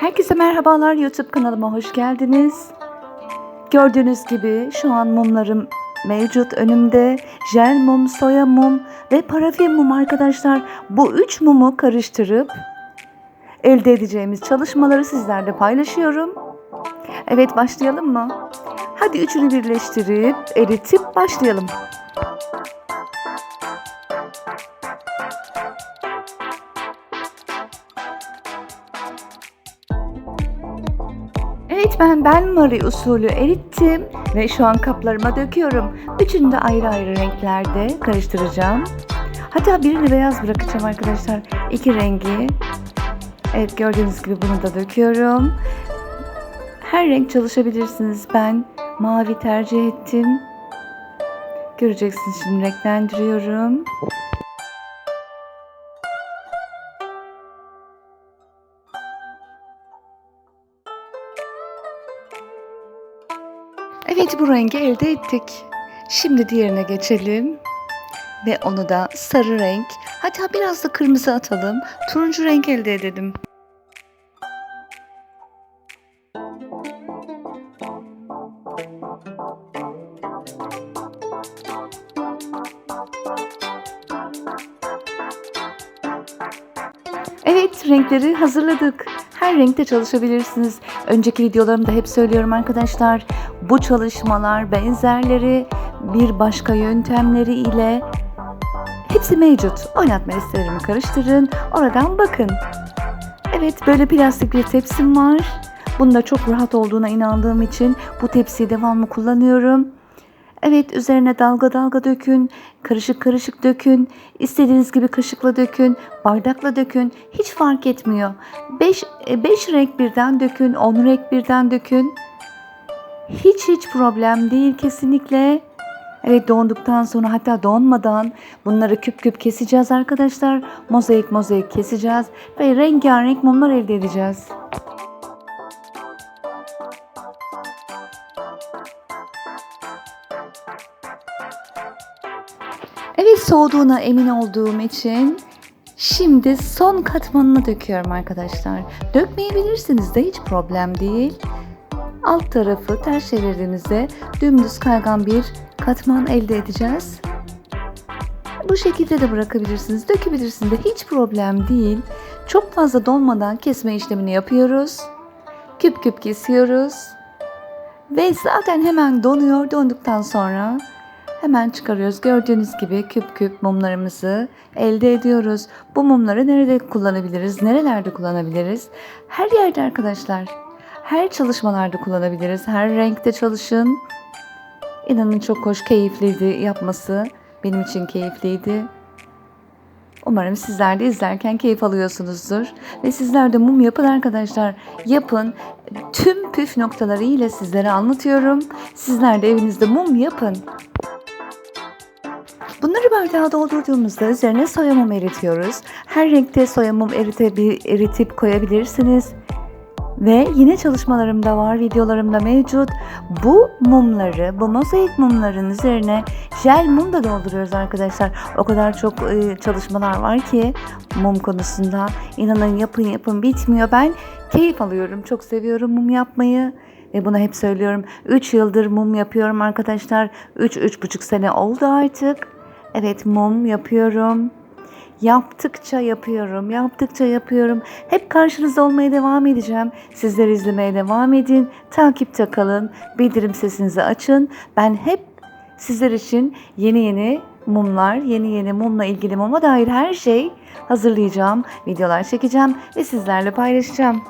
Herkese merhabalar YouTube kanalıma hoş geldiniz. Gördüğünüz gibi şu an mumlarım mevcut önümde. Jel mum, soya mum ve parafin mum arkadaşlar. Bu üç mumu karıştırıp elde edeceğimiz çalışmaları sizlerle paylaşıyorum. Evet başlayalım mı? Hadi üçünü birleştirip eritip başlayalım. Evet ben Marie usulü erittim ve şu an kaplarıma döküyorum. Üçünü de ayrı ayrı renklerde karıştıracağım. Hatta birini beyaz bırakacağım arkadaşlar. İki rengi. Evet gördüğünüz gibi bunu da döküyorum. Her renk çalışabilirsiniz. Ben mavi tercih ettim. Göreceksiniz şimdi renklendiriyorum. Evet bu rengi elde ettik. Şimdi diğerine geçelim. Ve onu da sarı renk, hatta biraz da kırmızı atalım. Turuncu renk elde edelim. Evet, renkleri hazırladık. Her renkte çalışabilirsiniz. Önceki videolarımda hep söylüyorum arkadaşlar. Bu çalışmalar benzerleri bir başka yöntemleri ile hepsi mevcut. Oynatma listelerimi karıştırın. Oradan bakın. Evet, böyle plastik bir tepsim var. Bunda çok rahat olduğuna inandığım için bu tepsiyi devamlı kullanıyorum. Evet üzerine dalga dalga dökün, karışık karışık dökün, istediğiniz gibi kaşıkla dökün, bardakla dökün, hiç fark etmiyor. 5 5 renk birden dökün, 10 renk birden dökün. Hiç hiç problem değil kesinlikle. Evet donduktan sonra hatta donmadan bunları küp küp keseceğiz arkadaşlar. Mozaik mozaik keseceğiz ve rengarenk mumlar elde edeceğiz. Evet soğuduğuna emin olduğum için şimdi son katmanını döküyorum arkadaşlar. Dökmeyebilirsiniz de hiç problem değil. Alt tarafı ters çevirdiğimizde dümdüz kaygan bir katman elde edeceğiz. Bu şekilde de bırakabilirsiniz, dökebilirsiniz de hiç problem değil. Çok fazla donmadan kesme işlemini yapıyoruz. Küp küp kesiyoruz. Ve zaten hemen donuyor. Donduktan sonra Hemen çıkarıyoruz. Gördüğünüz gibi küp küp mumlarımızı elde ediyoruz. Bu mumları nerede kullanabiliriz? Nerelerde kullanabiliriz? Her yerde arkadaşlar. Her çalışmalarda kullanabiliriz. Her renkte çalışın. İnanın çok hoş, keyifliydi yapması. Benim için keyifliydi. Umarım sizler de izlerken keyif alıyorsunuzdur. Ve sizler de mum yapın arkadaşlar. Yapın. Tüm püf noktaları ile sizlere anlatıyorum. Sizler de evinizde mum yapın. Bunları bardağa doldurduğumuzda üzerine soya mum eritiyoruz. Her renkte soya mum eritip koyabilirsiniz. Ve yine çalışmalarımda var, videolarımda mevcut. Bu mumları, bu mozaik mumların üzerine jel mum da dolduruyoruz arkadaşlar. O kadar çok e, çalışmalar var ki mum konusunda. İnanın yapın yapın bitmiyor. Ben keyif alıyorum, çok seviyorum mum yapmayı. Ve bunu hep söylüyorum. 3 yıldır mum yapıyorum arkadaşlar. 3-3,5 sene oldu artık. Evet mum yapıyorum. Yaptıkça yapıyorum, yaptıkça yapıyorum. Hep karşınızda olmaya devam edeceğim. Sizler izlemeye devam edin. Takipte kalın. Bildirim sesinizi açın. Ben hep sizler için yeni yeni mumlar, yeni yeni mumla ilgili muma dair her şey hazırlayacağım. Videolar çekeceğim ve sizlerle paylaşacağım.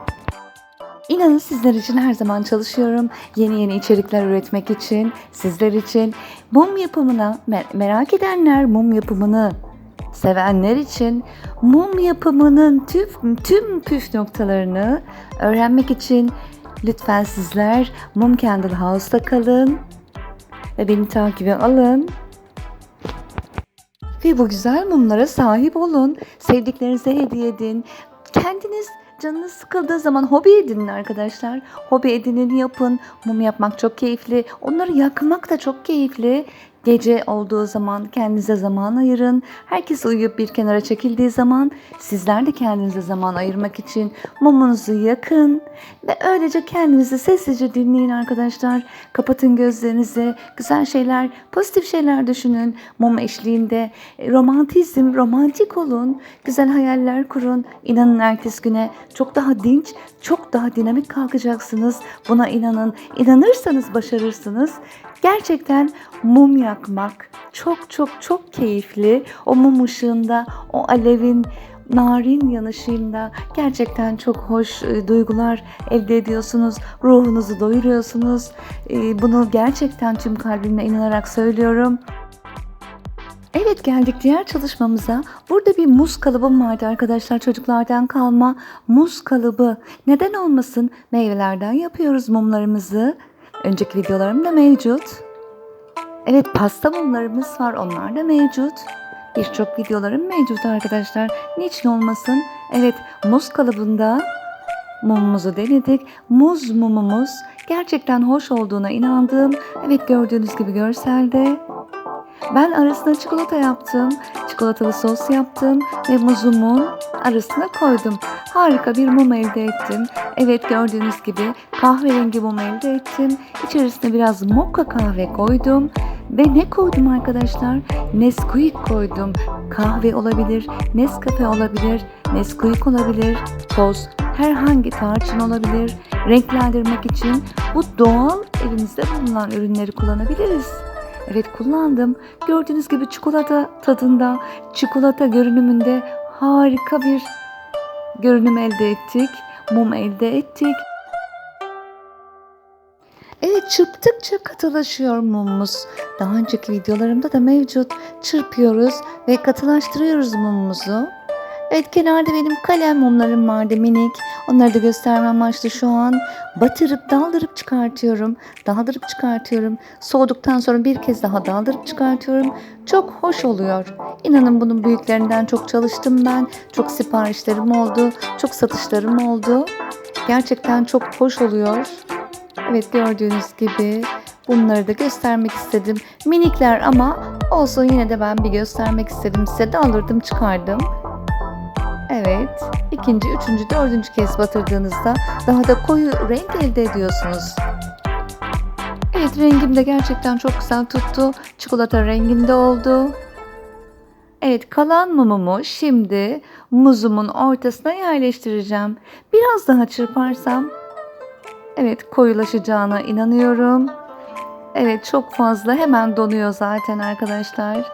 İnanın sizler için her zaman çalışıyorum. Yeni yeni içerikler üretmek için, sizler için mum yapımına mer- merak edenler mum yapımını sevenler için mum yapımının tüm, tüm püf noktalarını öğrenmek için lütfen sizler Mum Candle House'da kalın ve beni takibe alın. Ve bu güzel mumlara sahip olun. Sevdiklerinize hediye edin. Kendiniz Canınız sıkıldığı zaman hobi edinin arkadaşlar. Hobi edinin yapın. Mum yapmak çok keyifli. Onları yakmak da çok keyifli. Gece olduğu zaman kendinize zaman ayırın. Herkes uyuyup bir kenara çekildiği zaman sizler de kendinize zaman ayırmak için mumunuzu yakın ve öylece kendinizi sessizce dinleyin arkadaşlar. Kapatın gözlerinizi. Güzel şeyler, pozitif şeyler düşünün. Mum eşliğinde e, romantizm, romantik olun. Güzel hayaller kurun. İnanın ertesi güne çok daha dinç, çok daha dinamik kalkacaksınız. Buna inanın. İnanırsanız başarırsınız. Gerçekten mum yakmak çok çok çok keyifli. O mum ışığında, o alevin narin yanışıyla gerçekten çok hoş e, duygular elde ediyorsunuz. Ruhunuzu doyuruyorsunuz. E, bunu gerçekten tüm kalbimle inanarak söylüyorum. Evet geldik diğer çalışmamıza. Burada bir muz kalıbım vardı arkadaşlar çocuklardan kalma muz kalıbı. Neden olmasın? Meyvelerden yapıyoruz mumlarımızı. Önceki videolarım da mevcut. Evet pasta mumlarımız var onlar da mevcut. Birçok videolarım mevcut arkadaşlar. Niçin olmasın? Evet muz kalıbında mumumuzu denedik. Muz mumumuz gerçekten hoş olduğuna inandığım. Evet gördüğünüz gibi görselde. Ben arasına çikolata yaptım. Çikolatalı sos yaptım ve muzumun arasına koydum. Harika bir mum elde ettim. Evet gördüğünüz gibi kahverengi mum elde ettim. İçerisine biraz moka kahve koydum. Ve ne koydum arkadaşlar? Nesquik koydum. Kahve olabilir, Nescafe olabilir, Nesquik olabilir, toz, herhangi tarçın olabilir. Renklendirmek için bu doğal elimizde bulunan ürünleri kullanabiliriz. Evet kullandım. Gördüğünüz gibi çikolata tadında, çikolata görünümünde harika bir görünüm elde ettik. Mum elde ettik. Evet çırptıkça katılaşıyor mumumuz. Daha önceki videolarımda da mevcut. Çırpıyoruz ve katılaştırıyoruz mumumuzu. Evet kenarda benim kalem mumlarım vardı minik. Onları da gösterme amaçlı şu an batırıp daldırıp çıkartıyorum. Daldırıp çıkartıyorum. Soğuduktan sonra bir kez daha daldırıp çıkartıyorum. Çok hoş oluyor. İnanın bunun büyüklerinden çok çalıştım ben. Çok siparişlerim oldu. Çok satışlarım oldu. Gerçekten çok hoş oluyor. Evet gördüğünüz gibi bunları da göstermek istedim. Minikler ama olsun yine de ben bir göstermek istedim size. Daldırdım çıkardım. İkinci, üçüncü, dördüncü kez batırdığınızda daha da koyu renk elde ediyorsunuz. Evet rengim de gerçekten çok güzel tuttu. Çikolata renginde oldu. Evet kalan mumumu şimdi muzumun ortasına yerleştireceğim. Biraz daha çırparsam evet koyulaşacağına inanıyorum. Evet çok fazla hemen donuyor zaten arkadaşlar.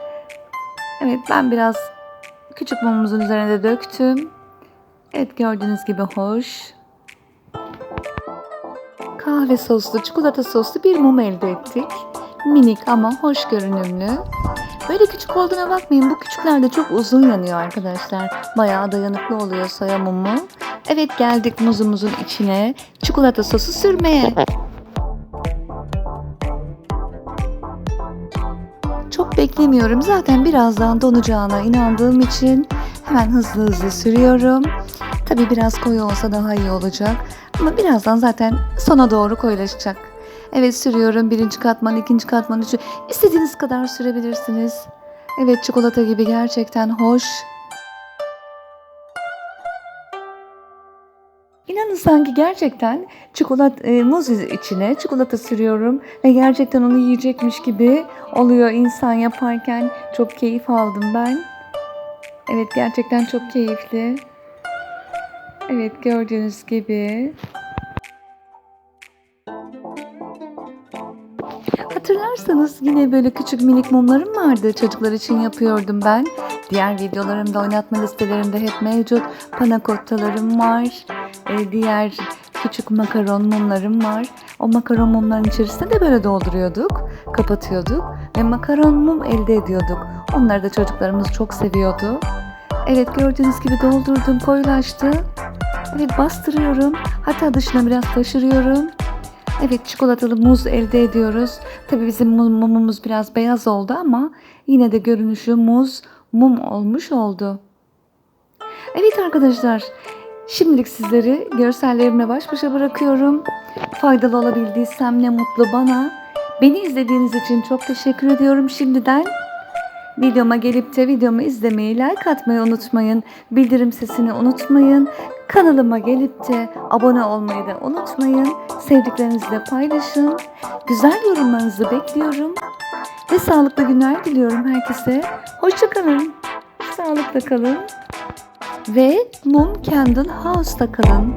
Evet ben biraz Küçük mumumuzun üzerine de döktüm. Evet gördüğünüz gibi hoş. Kahve soslu, çikolata soslu bir mum elde ettik. Minik ama hoş görünümlü. Böyle küçük olduğuna bakmayın. Bu küçükler de çok uzun yanıyor arkadaşlar. Bayağı dayanıklı oluyor soya mumu. Evet geldik muzumuzun içine çikolata sosu sürmeye. Çok beklemiyorum. Zaten birazdan donacağına inandığım için hemen hızlı hızlı sürüyorum. Tabi biraz koyu olsa daha iyi olacak. Ama birazdan zaten sona doğru koyulaşacak. Evet sürüyorum. Birinci katman, ikinci katman, üçü. İstediğiniz kadar sürebilirsiniz. Evet çikolata gibi gerçekten hoş. İnanın sanki gerçekten çikolata, e, muz içine çikolata sürüyorum ve gerçekten onu yiyecekmiş gibi oluyor insan yaparken. Çok keyif aldım ben. Evet gerçekten çok keyifli. Evet gördüğünüz gibi. Hatırlarsanız yine böyle küçük minik mumlarım vardı. Çocuklar için yapıyordum ben. Diğer videolarımda oynatma listelerimde hep mevcut. Panakottalarım var. Ee, diğer küçük makaron mumlarım var. O makaron mumların içerisinde de böyle dolduruyorduk. Kapatıyorduk ve makaron mum elde ediyorduk. Onları da çocuklarımız çok seviyordu. Evet gördüğünüz gibi doldurdum koyulaştı. Evet bastırıyorum. Hatta dışına biraz taşırıyorum. Evet çikolatalı muz elde ediyoruz. Tabi bizim mumumuz biraz beyaz oldu ama yine de görünüşü muz mum olmuş oldu. Evet arkadaşlar şimdilik sizleri görsellerimle baş başa bırakıyorum. Faydalı olabildiysem ne mutlu bana. Beni izlediğiniz için çok teşekkür ediyorum şimdiden. Videoma gelip de videomu izlemeyi, like atmayı unutmayın. Bildirim sesini unutmayın. Kanalıma gelip de abone olmayı da unutmayın. Sevdiklerinizle paylaşın. Güzel yorumlarınızı bekliyorum. Ve sağlıklı günler diliyorum herkese. Hoşçakalın. Sağlıkla kalın. Ve Mum Candle House'da kalın.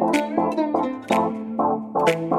Thank you.